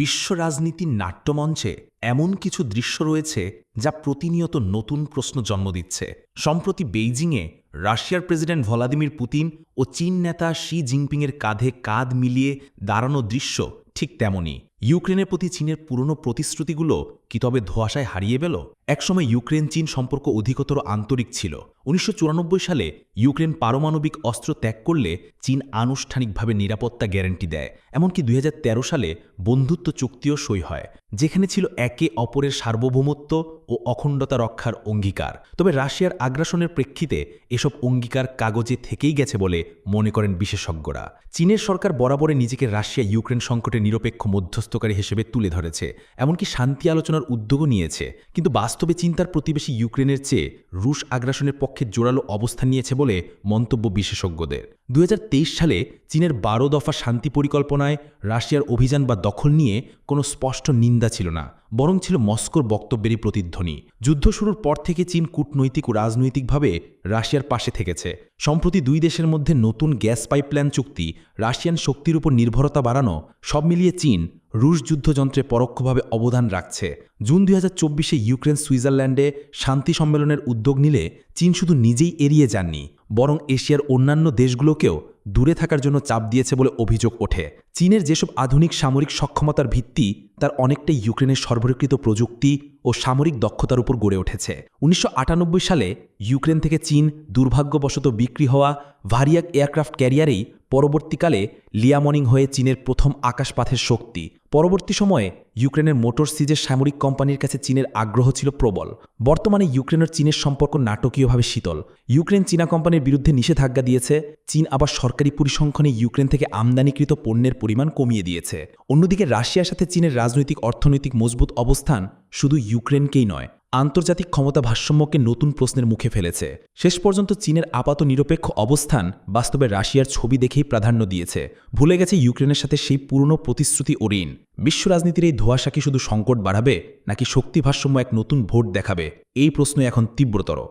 বিশ্ব রাজনীতির নাট্যমঞ্চে এমন কিছু দৃশ্য রয়েছে যা প্রতিনিয়ত নতুন প্রশ্ন জন্ম দিচ্ছে। সম্প্রতি বেইজিংয়ে রাশিয়ার প্রেসিডেন্ট ভলাদিমির পুতিন ও চীন নেতা শি জিনপিংয়ের কাঁধে কাঁধ মিলিয়ে দাঁড়ানো দৃশ্য ঠিক তেমনই। ইউক্রেনের প্রতি চীনের পুরনো প্রতিশ্রুতিগুলো কি তবে ধোয়াশায় হারিয়ে গেল? একসময় ইউক্রেন চীন সম্পর্ক অধিকতর আন্তরিক ছিল। উনিশশো চুরানব্বই সালে ইউক্রেন পারমাণবিক অস্ত্র ত্যাগ করলে চীন আনুষ্ঠানিকভাবে নিরাপত্তা গ্যারান্টি দেয়। এমনকি দুই হাজার তেরো সালে বন্ধুত্ব চুক্তিও সই হয়, যেখানে ছিল একে অপরের সার্বভৌমত্ব ও অখণ্ডতা রক্ষার অঙ্গীকার। তবে রাশিয়ার আগ্রাসনের প্রেক্ষিতে এসব অঙ্গীকার কাগজে থেকেই গেছে বলে মনে করেন বিশেষজ্ঞরা। চীনের সরকার বরাবরে নিজেকে রাশিয়া ইউক্রেন সংকটে নিরপেক্ষ মধ্যস্থকারী হিসেবে তুলে ধরেছে। এমনকি শান্তি আলোচনার উদ্যোগও নিয়েছে। কিন্তু বাস্তবে চিন্তার প্রতিবেশী ইউক্রেনের চেয়ে রুশ আগ্রাসনের পক্ষে জোরালো অবস্থান নিয়েছে বলে মন্তব্য বিশেষজ্ঞদের। দুই হাজার তেইশ সালে চীনের বারো দফা শান্তি পরিকল্পনায় রাশিয়ার অভিযান বা দখল নিয়ে কোনো স্পষ্ট নিন্দা ছিল না, বরং ছিল মস্কোর বক্তব্যেরই প্রতিধ্বনি। যুদ্ধ শুরুর পর থেকে চীন কূটনৈতিক ও রাজনৈতিকভাবে রাশিয়ার পাশে থেকেছে। সম্প্রতি দুই দেশের মধ্যে নতুন গ্যাস পাইপলাইন চুক্তি, রাশিয়ান শক্তির উপর নির্ভরতা বাড়ানো, সব মিলিয়ে চীন রুশ যুদ্ধযন্ত্রে পরোক্ষভাবে অবদান রাখছে। জুন দুই হাজার চব্বিশে ইউক্রেন সুইজারল্যান্ডে শান্তি সম্মেলনের উদ্যোগ নিলে চীন শুধু নিজেই এড়িয়ে যাননি, বরং এশিয়ার অন্যান্য দেশগুলোকেও দূরে থাকার জন্য চাপ দিয়েছে বলে অভিযোগ ওঠে। চীনের যেসব আধুনিক সামরিক সক্ষমতার ভিত্তি, তার অনেকটাই ইউক্রেনের সরবরাহকৃত প্রযুক্তি ও সামরিক দক্ষতার উপর গড়ে উঠেছে। উনিশশো আটানব্বই সালে ইউক্রেন থেকে চীন দুর্ভাগ্যবশত বিক্রি হওয়া ভারিয়াক এয়ারক্রাফট ক্যারিয়ারেই পরবর্তীকালে লিয়ামনিং হয়ে চীনের প্রথম আকাশপাথের শক্তি। পরবর্তী সময়ে ইউক্রেনের মোটর সিজের সামরিক কোম্পানির কাছে চীনের আগ্রহ ছিল প্রবল। বর্তমানে ইউক্রেনের চীনের সম্পর্ক নাটকীয়ভাবে শীতল। ইউক্রেন চীনা কোম্পানির বিরুদ্ধে নিষেধাজ্ঞা দিয়েছে, চীন আবার সরকারি পরিসংখ্যানে ইউক্রেন থেকে আমদানিকৃত পণ্যের পরিমাণ কমিয়ে দিয়েছে। অন্যদিকে রাশিয়ার সাথে চীনের রাজনৈতিক, অর্থনৈতিক মজবুত অবস্থান শুধু ইউক্রেনকেই নয় আন্তর্জাতিক ক্ষমতা ভারসাম্যকে নতুন প্রশ্নের মুখে ফেলেছে। শেষ পর্যন্ত চীনের আপাত নিরপেক্ষ অবস্থান বাস্তবে রাশিয়ার ছবি দেখেই প্রাধান্য দিয়েছে। ভুলে গেছে ইউক্রেনের সাথে সেই পুরনো প্রতিশ্রুতি ও ঋণ বিশ্ব রাজনীতির এই ধোয়াশাকি শুধু সংকট বাড়াবে, নাকি শক্তি ভারসাম্য এক নতুন ভোট দেখাবে? এই প্রশ্ন এখন তীব্রতর।